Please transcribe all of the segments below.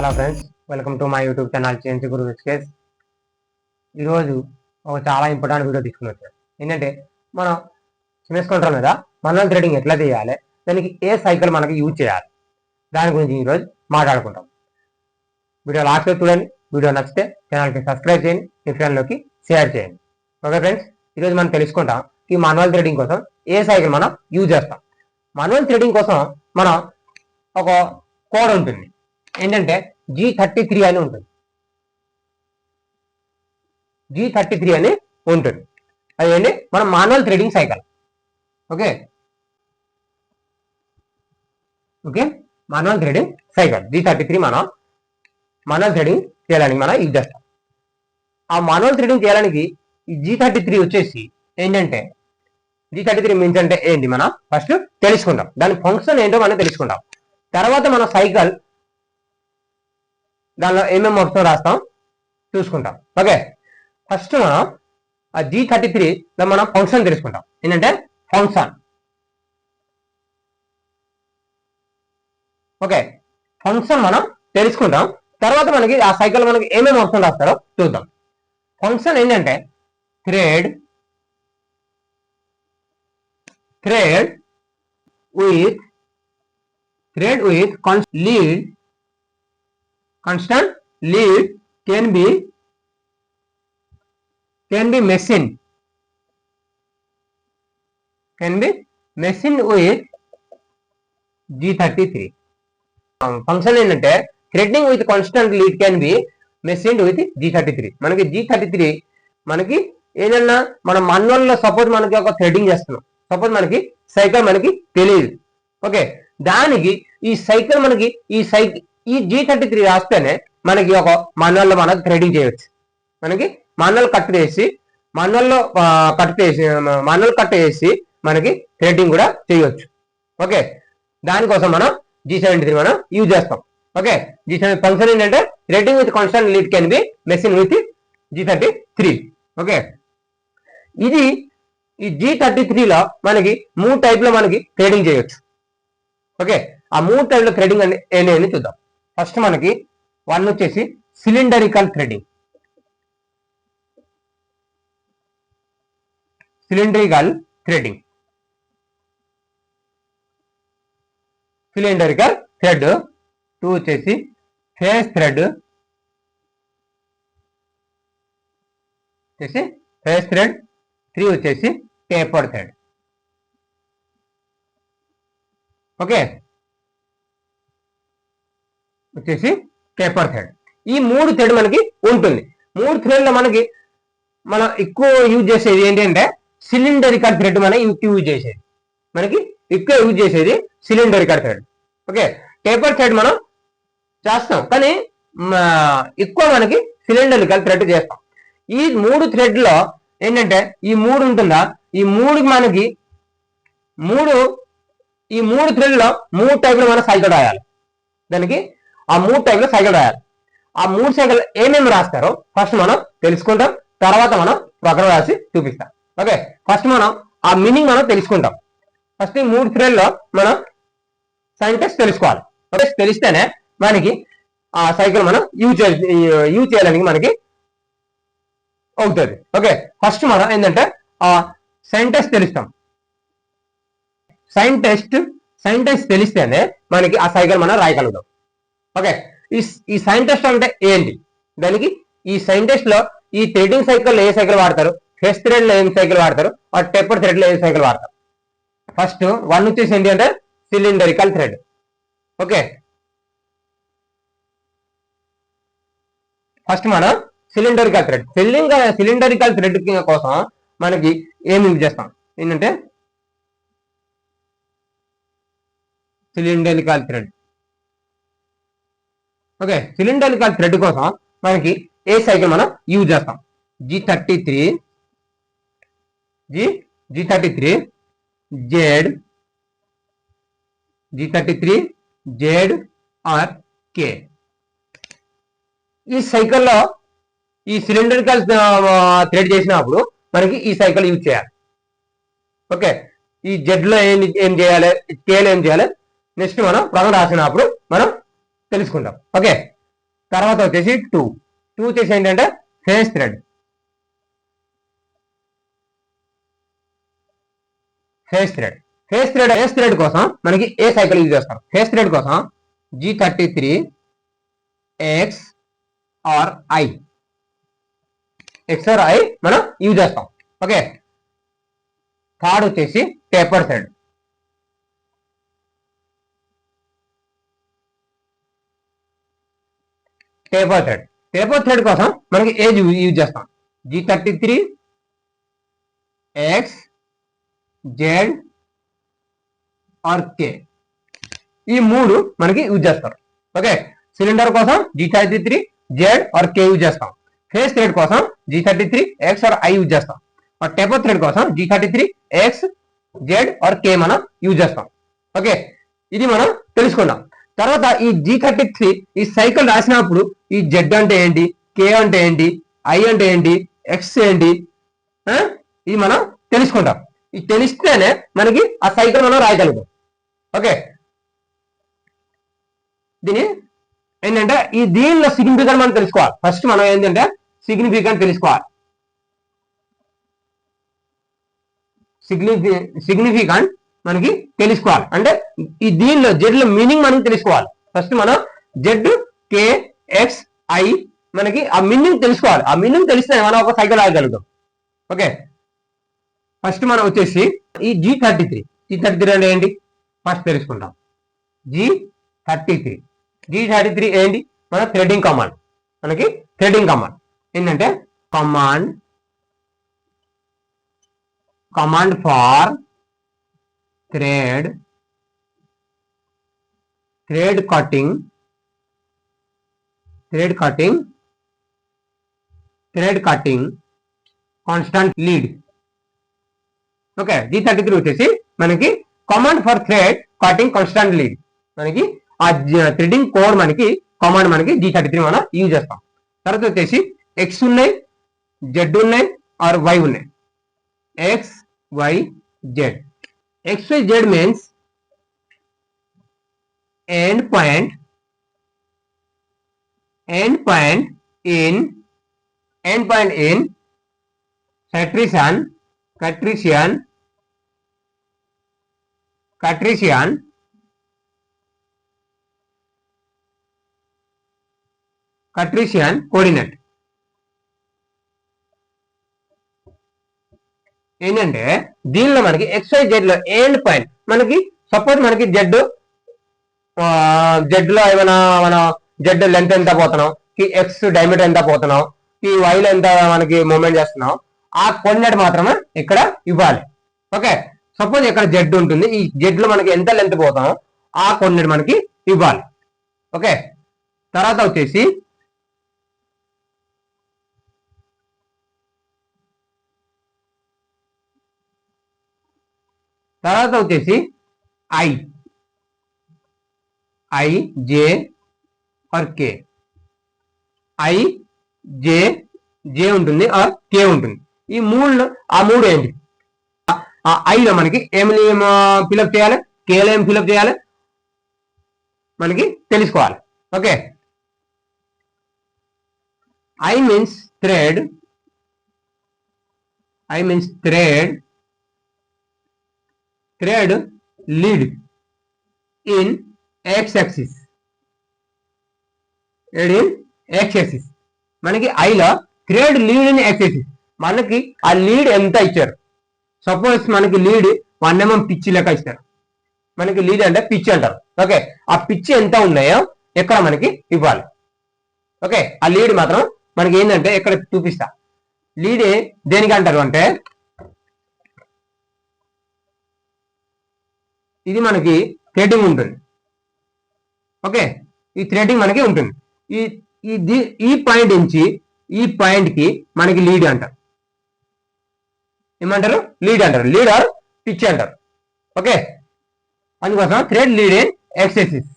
Hello friends welcome to my YouTube channel change గురు కేస్ ఈరోజు ఒక చాలా ఇంపార్టెంట్ వీడియో తీసుకుని వచ్చాను ఏంటంటే మనం సిమెస్ కంట్రోల్ మీద మనల్ థ్రెడింగ్ ఎట్లా చేయాలి దానికి ఏ సైకిల్ మనకి యూజ్ చేయాలి దాని గురించి ఈరోజు మాట్లాడుకుంటాం. వీడియో లాస్ట్ చూడండి వీడియో నచ్చితే ఛానల్కి సబ్స్క్రైబ్ చేయండి మీ ఫ్రెండ్లోకి షేర్ చేయండి. ఓకే ఫ్రెండ్స్ ఈరోజు మనం తెలుసుకుంటాం ఈ మాన్యువల్ థ్రెడింగ్ కోసం ఏ సైకిల్ మనం యూజ్ చేస్తాం. మాన్యువల్ థ్రెడింగ్ కోసం మనం ఒక కోడ్ ఉంటుంది. ఏంటంటే జీ థర్టీ త్రీ అని ఉంటుంది. జీ థర్టీ త్రీ అని ఉంటుంది. అదేంటి? మన manual threading cycle okay? Okay? Manual threading cycle G thirty three మనం మాన్యువల్ థ్రెడింగ్ చేయడానికి మనం ఇది చేస్తాం. ఆ మాన్యువల్ థ్రెడింగ్ చేయడానికి జి జీ థర్టీ త్రీ వచ్చేసి ఏంటంటే జీ థర్టీ త్రీ మీన్స్ అంటే ఏంటి మనం? ఫస్ట్ తెలుసుకుంటాం దాని ఫంక్షన్ ఏంటో మనం తెలుసుకుంటాం తర్వాత మన సైకిల్ దానిలో ఏమేమి వస్తుందో రాస్తాం. చూసుకుంటాం. ఓకే ఫస్ట్ మనం ఆ జీ థర్టీ త్రీ మనం ఫంక్షన్ తెలుసుకుంటాం. ఏంటంటే ఫంక్షన్ ఓకే ఫంక్షన్ మనం తెలుసుకుంటాం. తర్వాత మనకి ఆ సైకిల్ మనకి ఏమేమి వస్తుందో రాస్తారో చూద్దాం. ఫంక్షన్ ఏంటంటే thread thread with thread with constant constant lead can be can be be um, can be machined with G33 function ఏంటంటే threading with constant lead can be machine with G thirty three మనకి G thirty three మనకి ఏదన్నా మనం మన్వల్లో suppose మనకి ఒక threading చేస్తున్నాం. Suppose మనకి cycle మనకి తెలియదు ఓకే దానికి ఈ సైకిల్ మనకి ఈ సైకిల్ ఈ జీ థర్టీ త్రీ రాస్తేనే మనకి ఒక మాన్యువల్లో మనకు థ్రెడింగ్ చేయవచ్చు మనకి మాన్యువల్ కట్ చేసి మాన్యువల్లో కట్ చేసి మాన్యువల్ కట్ చేసి మనకి థ్రెడింగ్ కూడా చేయవచ్చు ఓకే? దానికోసం మనం జీ సెవెంటీ త్రీ మనం యూజ్ చేస్తాం. ఓకే? జీ సెవెన్ ఫంక్షన్ ఏంటంటే threading with constant lead can be machine with G thirty three okay? ఇది ఈ జీ థర్టీ త్రీలో మనకి మూడు టైప్లో మనకి థ్రెడింగ్ చేయొచ్చు. ఓకే? ఆ మూడు టైప్లో థ్రెడింగ్ అంటే ఏంటి అని చూద్దాం. ఫస్ట్ మనకి వన్ వచ్చేసి cylindrical threading cylindrical threading cylindrical thread two వచ్చేసి ఫేస్ థ్రెడ్ వచ్చేసి ఫేస్ థ్రెడ్ త్రీ వచ్చేసి టేపర్ థ్రెడ్ ఓకే? వచ్చేసి పేపర్ థ్రెడ్ ఈ మూడు థ్రెడ్ మనకి ఉంటుంది. మూడు థ్రెడ్లో మనకి మనం ఎక్కువ యూజ్ చేసేది ఏంటంటే సిలిండరికల్ థ్రెడ్ మనం యూజ్ చేసేది. మనకి ఎక్కువ యూజ్ చేసేది cylindrical thread okay taper thread మనం చేస్తాం. కానీ ఎక్కువ మనకి సిలిండరికల్ థ్రెడ్ చేస్తాం. ఈ మూడు థ్రెడ్లో ఏంటంటే ఈ మూడు ఉంటుందా? ఈ మూడు మనకి మూడు ఈ మూడు థ్రెడ్లో మూడు టైప్లో మనం సైకిల్ రాయాలి. దానికి ఆ మూడు టైప్లో సైకిల్ రాయాలి. ఆ మూడు సైకిల్ ఏమేమి రాస్తారో ఫస్ట్ మనం తెలుసుకుంటాం. తర్వాత మనం ప్రోగ్రామ్ రాసి చూపిస్తాం. ఓకే? ఫస్ట్ మనం ఆ మీనింగ్ మనం తెలుసుకుంటాం. ఫస్ట్ ఈ మూడు ఫ్రేల్లో మనం సైంటిస్ట్ తెలుసుకోవాలి. ఓకే? తెలిస్తేనే మనకి ఆ సైకిల్ మనం యూజ్ యూజ్ చేయడానికి మనకి అవుతుంది. ఓకే? ఫస్ట్ మనం ఏంటంటే ఆ సైంటిస్ట్ తెలుస్తాం. సైంటిస్ట్ సైంటిస్ట్ తెలిస్తేనే మనకి ఆ సైకిల్ మనం రాయగలుగుతాం. ఓకే. ఈ ఈ సైంటిస్ట్ అంటే ఏంటి? దానికి ఈ సైంటిస్ట్లో ఈ థ్రెడింగ్ సైకిల్ ఏ సైకిల్ వాడతారు? ఫెస్ట్ థ్రెడ్లో ఏం సైకిల్ వాడతారు? ఆ టెప్పర్ థ్రెడ్లో ఏ సైకిల్ వాడతారు? ఫస్ట్ వన్ వచ్చేసి ఏంటి అంటే సిలిండరికల్ థ్రెడ్. ఓకే. ఫస్ట్ మనం సిలిండరికల్ థ్రెడ్. సిలింగ్ సిలిండరికల్ థ్రెడ్ కోసం మనకి ఏం యూజ్ చేస్తాం? ఏంటంటే cylindrical thread. Okay cylindrical thread కోసం మనకి ఏ సైకిల్ మనం యూజ్ చేస్తాం. G thirty three G G thirty three Z G thirty three Z R K ఈ సైకిల్లో ఈ సిలిండరికల్ థ్రెడ్ చేసినప్పుడు మనకి ఈ సైకిల్ యూజ్ చేయాలి. ఓకే ఈ జెడ్లో ఏం ఏం చేయాలి? కేలో ఏం చేయాలి? నెక్స్ట్ మనం ప్రోగ్రామ్ రాసినప్పుడు మనం తెలుసుకుంటాం ఓకే. తర్వాత వచ్చేసి టూ టూ వచ్చేసి ఏంటంటే face thread face thread face thread face thread కోసం మనకి ఏ సైకిల్ యూజ్ చేస్తాం ఫేస్ థ్రెడ్ కోసం G thirty three X R I X R I మనం యూజ్ చేస్తాం. ఓకే. థర్డ్ వచ్చేసి taper thread taper thread. Taper thread కోసం మనకి ఏజ్ యూజ్ చేస్తాం. G thirty three X Z R K. ఈ మూడు మనకి యూజ్ చేస్తారు. ఓకే? సిలిండర్ కోసం G thirty three Z R K use చేస్తాం. ఫేస్ థ్రెడ్ కోసం G thirty three X R I use చేస్తాం. మరి టేపర్ థ్రెడ్ కోసం G thirty three X Z R K మనం యూజ్ చేస్తాం. ఓకే? ఇది మనం తెలుసుకుందాం. తర్వాత ఈ జీ థర్టీ త్రీ ఈ సైకిల్ రాసినప్పుడు ఈ జెడ్ అంటే ఏంటి? కే అంటే ఏంటి? ఐ అంటే ఏంటి? ఎక్స్ ఏంటి? ఆ? ఇది మనం తెలుసుకుంటాం. ఇది తెలిస్తేనే మనకి ఆ సైకిల్ మనం రాయగలుగుతాం. ఓకే దీని ఏంటంటే ఈ దీనిలో సిగ్నిఫికెంట్ మనం తెలుసుకోవాలి. ఫస్ట్ మనం ఏంటంటే సిగ్నిఫికెంట్ తెలుసుకోవాలి. సిగ్నిఫి సిగ్నిఫికెంట్ మనకి తెలుసుకోవాలి. అంటే ఈ దీనిలో జెడ్ల మీనింగ్ మనకి తెలుసుకోవాలి. ఫస్ట్ మనం జెడ్ కే ఎక్స్ ఐ మనకి ఆ మీనింగ్ తెలుసుకోవాలి. ఆ మీనింగ్ తెలిస్తే మనం ఒక సైకిల్ ఆగలుగుతాం ఓకే ఫస్ట్ మనం వచ్చేసి ఈ G thirty three G thirty three అంటే ఏంటి? ఫస్ట్ తెలుసుకుంటాం. G thirty three G thirty three ఏంటి? మన థ్రెడింగ్ కమాండ్ మనకి థ్రెడింగ్ కమాండ్ ఏంటంటే command command for thread thread cutting thread cutting thread cutting constant lead. Okay G thirty three వచ్చేసి మనకి command for thread cutting constant lead మనకి ఆ threading code మనకి command మనకి జీ థర్టీ త్రీ మనం use చేస్తాం. తర్వాత వచ్చేసి ఎక్స్ ఉన్నాయి జెడ్ ఉన్నాయి ఆర్ వై ఉన్నాయి. X, y, z. XYZ means end point end point in end point in Cartesian Cartesian Cartesian Cartesian coordinate. ఏంటంటే దీనిలో మనకి ఎక్స్వై జెడ్లో ఎండ్ పాయింట్ మనకి సపోజ్ మనకి జెడ్ జెడ్లో ఏమైనా మన జెడ్ లెంత్ ఎంత పోతున్నాం? కి ఎక్స్ డైమీటర్ ఎంత పోతున్నాం? ఈ వైల్ ఎంత మనకి మూమెంట్ చేస్తున్నాం? ఆ కోఆర్డినేట్ మాత్రమే ఇక్కడ ఇవ్వాలి. ఓకే సపోజ్ ఇక్కడ జెడ్ ఉంటుంది. ఈ జెడ్లో మనకి ఎంత లెంత్ పోతాం? ఆ కోఆర్డినేట్ మనకి ఇవ్వాలి. ఓకే తర్వాత వచ్చేసి తర్వాత వచ్చేసి I I J R K I J J ఉంటుంది ఆర్ కే ఉంటుంది. ఈ మూడు ఆ మూడు ఏంటి? ఆ ఐలో మనకి ఏమి ఫిలప్ చేయాలి? కేలో ఏం ఫిలప్ చేయాలి? మనకి తెలుసుకోవాలి. Okay I means thread I means thread thread lead in x axis lead in x axis మనకి ఐలో thread lead in x axis మనకి ఆ లీడ్ ఎంత ఇచ్చారు? సపోజ్ మనకి లీడ్ వన్ ఎంఎం పిచ్ లెక్క ఇస్తారు మనకి లీడ్ అంటే పిచ్ అంటారు. ఓకే ఆ పిచ్ ఎంత ఉన్నాయో ఎక్కడ మనకి ఇవ్వాలి. ఓకే ఆ లీడ్ మాత్రం మనకి ఏంటంటే ఇక్కడ చూపిస్తా. లీడ్ దేనికి అంటారు అంటే ఇది మనకి థ్రెడ్డింగ్ ఉంటుంది. ఓకే ఈ థ్రెడ్డింగ్ మనకి ఉంటుంది. ఈ ఈ ఈ పాయింట్ నుంచి ఈ పాయింట్కి మనకి లీడ్ అంటారు. ఏమంటారు? లీడ్ అంటారు. లీడ్ ఆర్ పిచ్ అంటారు. ఓకే అందుకోసం thread lead in X axis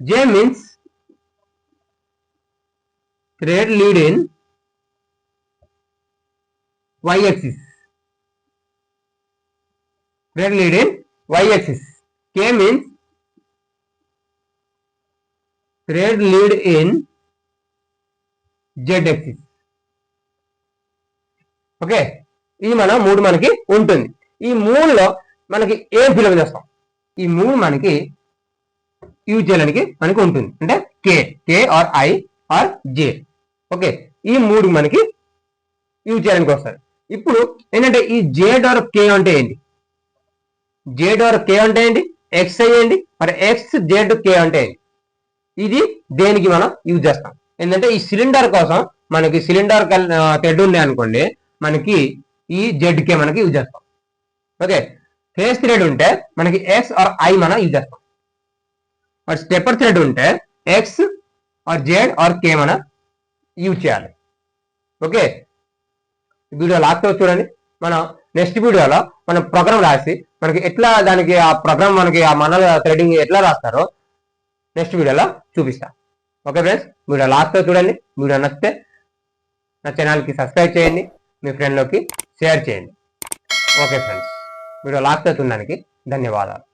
J means thread lead in Y thread lead in y axis. K means thread lead in z axis. Okay ఇది మన మూడు మనకి ఉంటుంది. ఈ మూడులో మనకి ఏం ఫిలప్ చేస్తాం? ఈ మూడు మనకి యూజ్ చేయడానికి మనకి ఉంటుంది. అంటే K K or I or J okay ఈ మూడు మనకి యూజ్ చేయడానికి వస్తారు ఇప్పుడు ఏంటంటే ఈ జెడ్ ఆర్ కే అంటే ఏంటి? జెడ్ ఆర్ కే అంటే ఏంటి? ఎక్స్ అయ్యండి మరి ఎక్స్ జెడ్ కే అంటే ఏంటి? ఇది దేనికి మనం యూజ్ చేస్తాం. ఏంటంటే ఈ సిలిండర్ కోసం మనకి సిలిండర్ తెడ్ ఉంది అనుకోండి మనకి ఈ జెడ్ కే మనకి యూజ్ చేస్తాం. ఓకే ఫేస్ థ్రెడ్ ఉంటే మనకి ఎక్స్ ఆర్ ఐ మనం యూజ్ చేస్తాం. మరి స్టెప్పర్ థ్రెడ్ ఉంటే X R Z R K మనం యూజ్ చేయాలి. ఓకే వీడియో లాస్ట్ చూడండి. మనం నెక్స్ట్ వీడియోలో మనం ప్రోగ్రామ్ రాసి మనకి ఎట్లా దానికి ఆ ప్రోగ్రామ్ మనకి ఆ మనల థ్రెడింగ్ ఎట్లా రాస్తారో నెక్స్ట్ వీడియోలో చూపిస్తా. ఓకే ఫ్రెండ్స్ వీడియో లాస్ట్ చూడండి. వీడియో నచ్చితే నా ఛానల్కి సబ్స్క్రైబ్ చేయండి. మీ ఫ్రెండ్లోకి షేర్ చేయండి. ఓకే ఫ్రెండ్స్ వీడియో లాస్ట్ చూడడానికి ధన్యవాదాలు.